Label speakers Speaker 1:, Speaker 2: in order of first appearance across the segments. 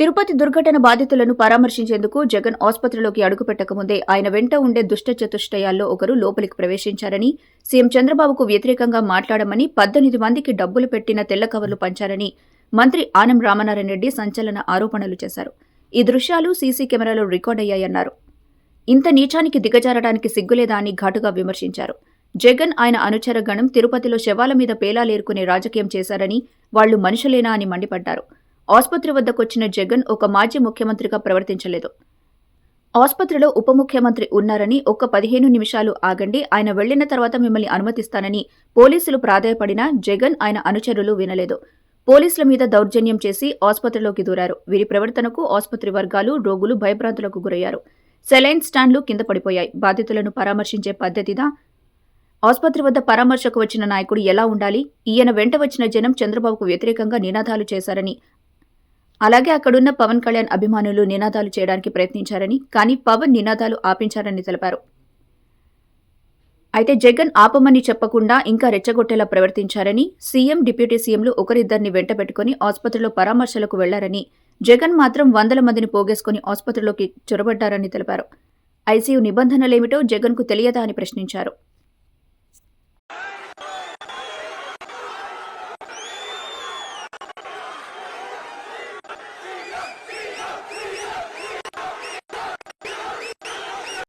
Speaker 1: తిరుపతి దుర్ఘటన బాధితులను పరామర్శించేందుకు జగన్ ఆసుపత్రిలోకి అడుగుపెట్టకముందే ఆయన వెంట ఉండే దుష్ట చతుష్టయాల్లో ఒకరు లోపలికి ప్రవేశించారని సీఎం చంద్రబాబుకు వ్యతిరేకంగా మాట్లాడమని పద్దెనిమిది మందికి డబ్బులు పెట్టిన తెల్ల కవర్లు పంచారని మంత్రి ఆనం రామనారాయణ రెడ్డి సంచలన ఆరోపణలు చేశారు. ఈ దృశ్యాలు సీసీ కెమెరాలో రికార్డయ్యాయన్నారు ఇంత నీచానికి దిగజారడానికి సిగ్గులేదా అని ఘాటుగా విమర్శించారు. జగన్ ఆయన అనుచర గణం తిరుపతిలో శవాల మీద పేలాలేరుకునే రాజకీయం చేశారని వాళ్ళు మనుషులేనా అని మండిపడ్డారు. ఆసుపత్రి వద్దకొచ్చిన జగన్ ఒక మాజీ ముఖ్యమంత్రిగా ప్రవర్తించలేదు. ఆసుపత్రిలో ఉప ముఖ్యమంత్రి ఉన్నారని ఒక్క పదిహేను నిమిషాలు ఆగండి ఆయన వెళ్ళిన తర్వాత మిమ్మల్ని అనుమతిస్తానని పోలీసులు ప్రాధాయపడినా జగన్ ఆయన అనుచరులు వినలేదు. పోలీసుల మీద దౌర్జన్యం చేసి ఆసుపత్రిలోకి దూరారు. వీరి ప్రవర్తనకు ఆసుపత్రి వర్గాలు రోగులు భయభ్రాంతులకు గురయ్యారు. సెలైన్ స్టాండ్లు కింద పడిపోయాయి. బాధితులను పరామర్శించే పద్ధతిదా? ఆసుపత్రి వద్ద పరామర్శకు వచ్చిన నాయకుడు ఎలా ఉండాలి? ఈయన వెంట వచ్చిన జనం చంద్రబాబుకు వ్యతిరేకంగా నినాదాలు చేశారని అలాగే అక్కడున్న పవన్ కళ్యాణ్ అభిమానులు నినాదాలు చేయడానికి ప్రయత్నించారని కానీ పవన్ నినాదాలు ఆపించారని తెలిపారు. అయితే జగన్ ఆపమని చెప్పకుండా ఇంకా రెచ్చగొట్టేలా ప్రవర్తించారని సీఎం డిప్యూటీ సీఎంలు ఒకరిద్దరిని వెంట పెట్టుకుని ఆసుపత్రిలో పరామర్శలకు వెళ్ళారని జగన్ మాత్రం వందల మందిని పోగేసుకుని ఆసుపత్రిలోకి చొరబడ్డారని తెలిపారు. ఐసీయూ నిబంధనలేమిటో జగన్కు తెలియదా అని ప్రశ్నించారు.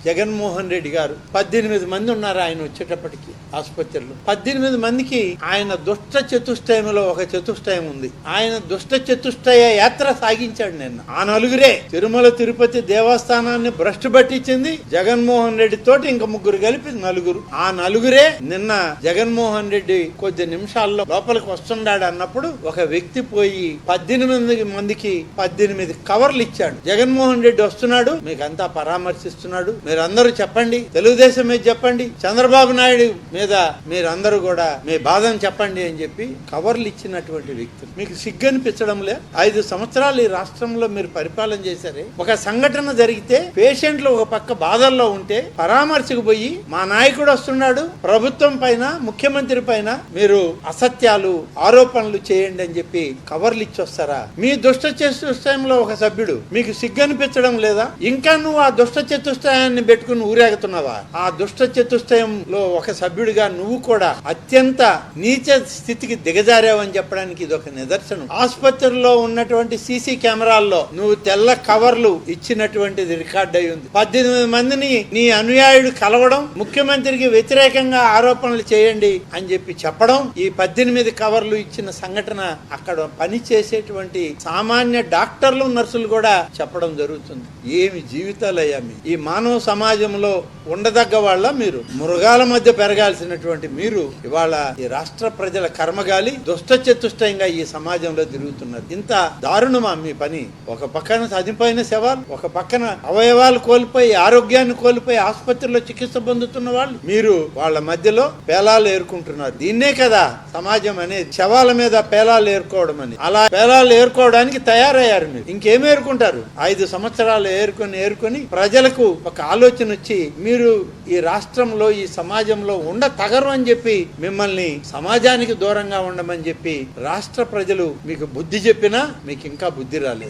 Speaker 2: జగన్మోహన్ రెడ్డి గారు పద్దెనిమిది మంది ఉన్నారు ఆయన వచ్చేటప్పటికి ఆసుపత్రిలో. పద్దెనిమిది మందికి ఆయన దుష్ట చతుష్టయంలో ఒక చతుష్టయం ఉంది. ఆయన దుష్ట చతుష్టయ యాత్ర సాగించాడు నిన్న. ఆ నలుగురే తిరుమల తిరుపతి దేవస్థానాన్ని భ్రష్టు పట్టించింది జగన్మోహన్ రెడ్డి తోటి ఇంకా ముగ్గురు కలిపి నలుగురు. ఆ నలుగురే నిన్న జగన్మోహన్ రెడ్డి కొద్ది నిమిషాల్లో లోపలికి వస్తున్నాడు అన్నప్పుడు ఒక వ్యక్తి పోయి పద్దెనిమిది మందికి పద్దెనిమిది కవర్లు ఇచ్చాడు. జగన్మోహన్ రెడ్డి వస్తున్నాడు మీకు అంతా పరామర్శిస్తున్నాడు మీరు అందరూ చెప్పండి తెలుగుదేశం మీద చెప్పండి చంద్రబాబు నాయుడు మీద మీరందరూ కూడా మీ బాధను చెప్పండి అని చెప్పి కవర్లు ఇచ్చినటువంటి వ్యక్తులు. మీకు సిగ్గు అనిపించడం లే ఐదు సంవత్సరాలు ఈ రాష్ట్రంలో మీరు పరిపాలన చేశారే. ఒక సంఘటన జరిగితే పేషెంట్లు ఒక పక్క బాధల్లో ఉంటే పరామర్శకు పోయి మా నాయకుడు వస్తున్నాడు ప్రభుత్వం పైన ముఖ్యమంత్రి పైన మీరు అసత్యాలు ఆరోపణలు చేయండి అని చెప్పి కవర్లు ఇచ్చి వస్తారా మీ దుష్ట చతుష్టయంలో ఒక సభ్యుడు మీకు సిగ్గు అనిపించడం లేదా? ఇంకా నువ్వు ఆ దుష్ట చతుష్టయాన్ని పెట్టుకుని ఊరేగుతున్నావా? ఆ దుష్ట చతుష్టయంలో ఒక సభ్యుడిగా నువ్వు కూడా అత్యంత నీచ స్థితికి దిగజారావని చెప్పడానికి ఇది ఒక నిదర్శనం. ఆసుపత్రిలో ఉన్నటువంటి సీసీ కెమెరాల్లో నువ్వు తెల్ల కవర్లు ఇచ్చినటువంటిది రికార్డ్ అయి ఉంది. పద్దెనిమిది మందిని నీ అనుయాయుడు కలవడం ముఖ్యమంత్రికి వ్యతిరేకంగా ఆరోపణలు చేయండి అని చెప్పి చెప్పడం ఈ పద్దెనిమిది కవర్లు ఇచ్చిన సంఘటన అక్కడ పని చేసేటువంటి సామాన్య డాక్టర్లు నర్సులు కూడా చెప్పడం జరుగుతుంది. ఏమి జీవితాలయ్యా ఈ మానవ సమాజంలో ఉండదగ్గ వాళ్ళ మీరు. మృగాల మధ్య పెరగాల్సినటువంటి మీరు ఇవాళ ఈ రాష్ట్ర ప్రజల కర్మగాలి దుష్ట చతుష్టయంగా ఈ సమాజంలో తిరుగుతున్నారు ఇంత దారుణమా మీ పని? ఒక పక్కన చనిపోయిన శవాలు ఒక పక్కన అవయవాలు కోల్పోయి ఆరోగ్యాన్ని కోల్పోయి ఆసుపత్రిలో చికిత్స పొందుతున్న వాళ్ళు మీరు వాళ్ళ మధ్యలో పేలాలు ఏరుకుంటున్నారు. దీన్నే కదా సమాజం అనేది శవాల మీద పేలాలు ఏరుకోవడం అని. అలా పేలాలు ఏరుకోవడానికి తయారయ్యారు మీరు. ఇంకేం ఏరుకుంటారు? ఐదు సంవత్సరాలు ఏరుకొని ఏరుకొని ప్రజలకు ఒక ఆలోచన వచ్చి మీరు ఈ రాష్ట్రంలో ఈ సమాజంలో ఉండ తగరు అని చెప్పి మిమ్మల్ని సమాజానికి దూరంగా ఉండమని చెప్పి రాష్ట్ర ప్రజలు మీకు బుద్ధి చెప్పినా మీకు ఇంకా బుద్ధి రాలేదు.